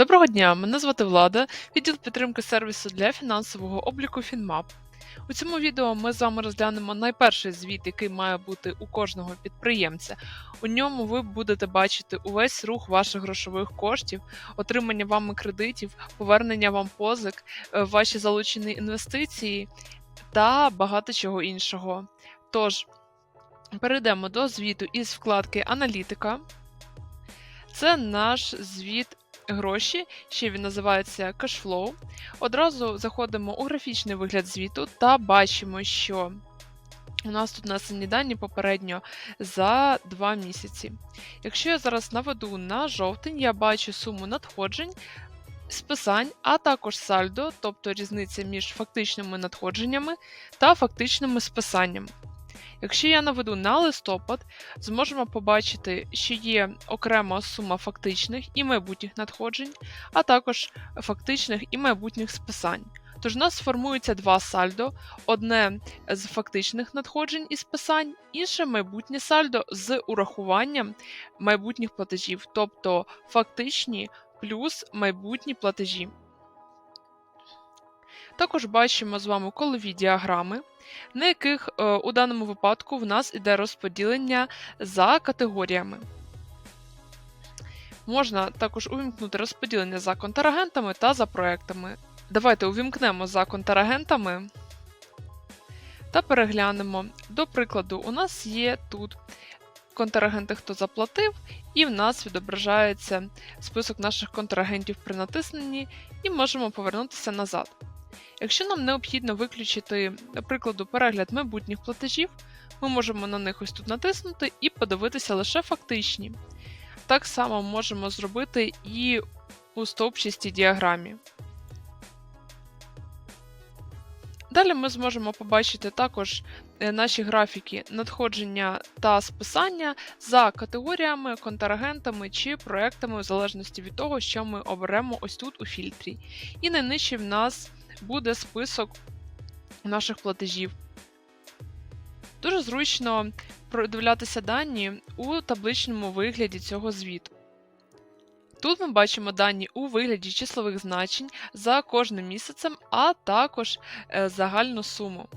Доброго дня, мене звати Влада, відділ підтримки сервісу для фінансового обліку FinMap. У цьому відео ми з вами розглянемо найперший звіт, який має бути у кожного підприємця. У ньому ви будете бачити увесь рух ваших грошових коштів, отримання вами кредитів, повернення вам позик, е, ваші залучені інвестиції та багато чого іншого. Тож, перейдемо до звіту із вкладки Аналітика. Це наш звіт гроші, ще він називається Cashflow. Одразу заходимо у графічний вигляд звіту та бачимо, що у нас тут насені дані попередньо за 2 місяці. Якщо я зараз наведу на жовтень, я бачу суму надходжень. Списань, а також сальдо, тобто різниця між фактичними надходженнями та фактичними списаннями. Якщо я наведу на листопад, зможемо побачити, що є окрема сума фактичних і майбутніх надходжень, а також фактичних і майбутніх списань. Тож у нас сформується два сальдо: одне з фактичних надходжень і списань, інше майбутнє сальдо з урахуванням майбутніх платежів, тобто фактичні плюс майбутні платежі. Також бачимо з вами колові діаграми, на яких е, у даному випадку в нас іде розподілення за категоріями. Можна також увімкнути розподілення за контрагентами та за проектами. Давайте увімкнемо за контрагентами та переглянемо. До прикладу, у нас є тут контрагенти, хто заплатив, і в нас відображається список наших контрагентів при натисненні, і можемо повернутися назад. Якщо нам необхідно виключити, до прикладу, перегляд майбутніх платежів, ми можемо на них ось тут натиснути і подивитися лише фактичні. Так само можемо зробити і у стовпчастій діаграмі. Далі ми зможемо побачити також е, наші графіки надходження та списання за категоріями, контрагентами чи проектами, в залежності від того, що ми оберемо ось тут у фільтрі. І найнижче в нас буде список наших платежів. Дуже зручно продивлятися дані у табличному вигляді цього звіту. Тут ми бачимо дані у вигляді числових значень за кожним місяцем, а також е, загальну суму.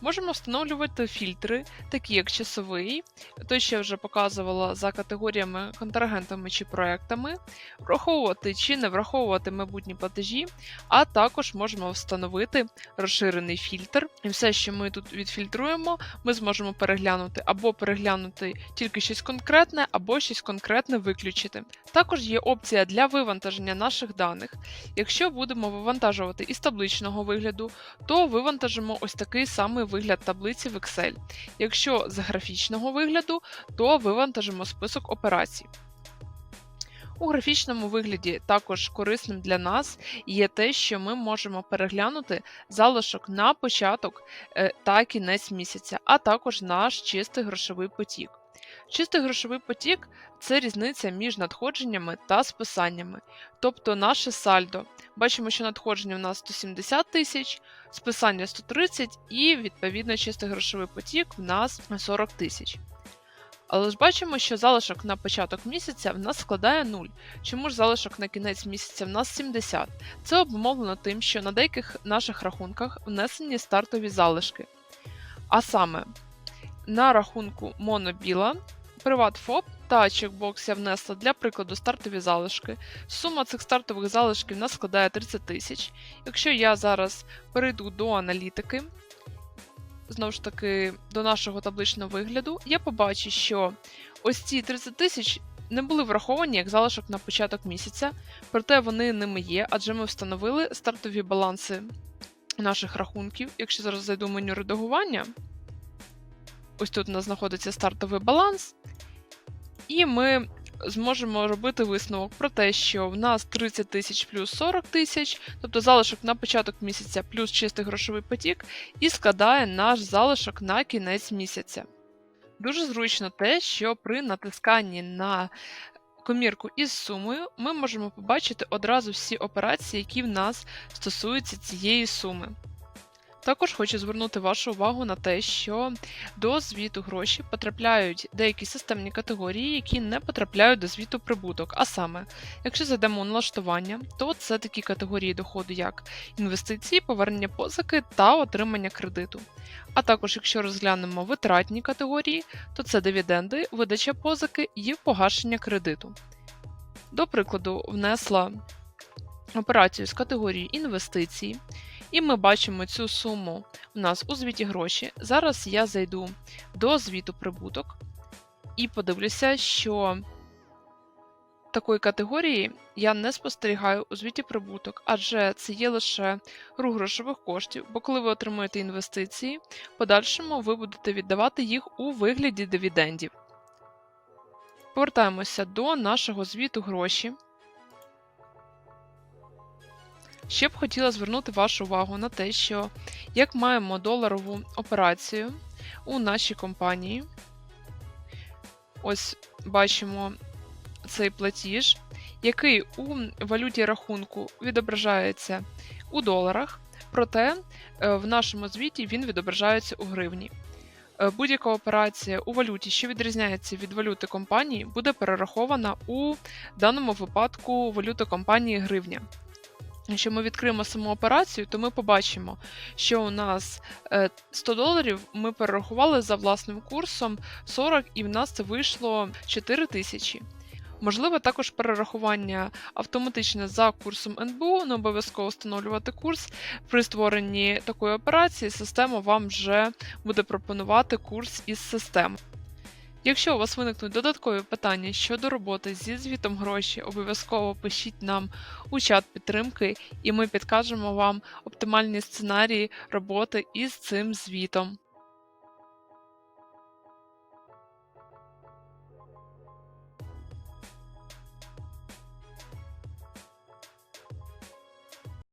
Можемо встановлювати фільтри, такі як часовий, той, що я вже показувала за категоріями, контрагентами чи проектами, враховувати чи не враховувати майбутні платежі, а також можемо встановити розширений фільтр. І все, що ми тут відфільтруємо, ми зможемо переглянути або переглянути тільки щось конкретне, або щось конкретне виключити. Також є опція для вивантаження наших даних. Якщо будемо вивантажувати із табличного вигляду, то вивантажимо ось такий самий вигляд таблиці в Excel. Якщо з графічного вигляду, то вивантажимо список операцій. У графічному вигляді також корисним для нас є те, що ми можемо переглянути залишок на початок е, та кінець місяця, а також наш чистий грошовий потік. Чистий грошовий потік це різниця між надходженнями та списаннями, тобто наше сальдо. Бачимо, що надходження у нас 170 тисяч, списання 130 і, відповідно, чистий грошовий потік в нас 40 тисяч. Але ж бачимо, що залишок на початок місяця в нас складає 0. Чому ж залишок на кінець місяця в нас 70? Це обумовлено тим, що на деяких наших рахунках внесені стартові залишки. А саме, на рахунку Монобіла, PrivatFop та чекбокс я внесла для прикладу стартові залишки. Сума цих стартових залишків нас складає 30 тисяч. Якщо я зараз перейду до аналітики, знову ж таки, до нашого табличного вигляду, я побачу, що ось ці 30 тисяч не були враховані як залишок на початок місяця, проте вони ними є, адже ми встановили стартові баланси наших рахунків. Якщо зараз зайду в меню редагування, ось тут у нас знаходиться стартовий баланс, і ми зможемо робити висновок про те, що в нас 30 тисяч плюс 40 тисяч, тобто залишок на початок місяця плюс чистий грошовий потік, і складає наш залишок на кінець місяця. Дуже зручно те, що при натисканні на комірку із сумою ми можемо побачити одразу всі операції, які в нас стосуються цієї суми. Також хочу звернути вашу увагу на те, що до звіту гроші потрапляють деякі системні категорії, які не потрапляють до звіту прибуток. А саме, якщо зайдемо налаштування, то це такі категорії доходу, як інвестиції, повернення позики та отримання кредиту. А також, якщо розглянемо витратні категорії, то це дивіденди, видача позики і погашення кредиту. До прикладу, внесла операцію з категорії інвестиції, і ми бачимо цю суму у нас у звіті гроші. Зараз я зайду до звіту прибуток і подивлюся, що такої категорії я не спостерігаю у звіті прибуток, адже це є лише рух грошових коштів, бо коли ви отримуєте інвестиції, в подальшому ви будете віддавати їх у вигляді дивідендів. Повертаємося до нашого звіту гроші. Ще б хотіла звернути вашу увагу на те, що як маємо доларову операцію у нашій компанії, ось бачимо цей платіж, який у валюті рахунку відображається у доларах, проте е, в нашому звіті він відображається у гривні. Е, Будь-яка операція у валюті, що відрізняється від валюти компанії, буде перерахована у даному випадку валюти компанії гривня. Якщо ми відкриємо саму операцію, то ми побачимо, що у нас е, 100 доларів ми перерахували за власним курсом 40, і в нас це вийшло 4 тисячі. Можливо, також перерахування автоматичне за курсом НБУ, не обов'язково встановлювати курс. При створенні такої операції система вам вже буде пропонувати курс із системи. Якщо у вас виникнуть додаткові питання щодо роботи зі звітом гроші, обов'язково пишіть нам у чат підтримки, і ми підкажемо вам оптимальні сценарії роботи із цим звітом.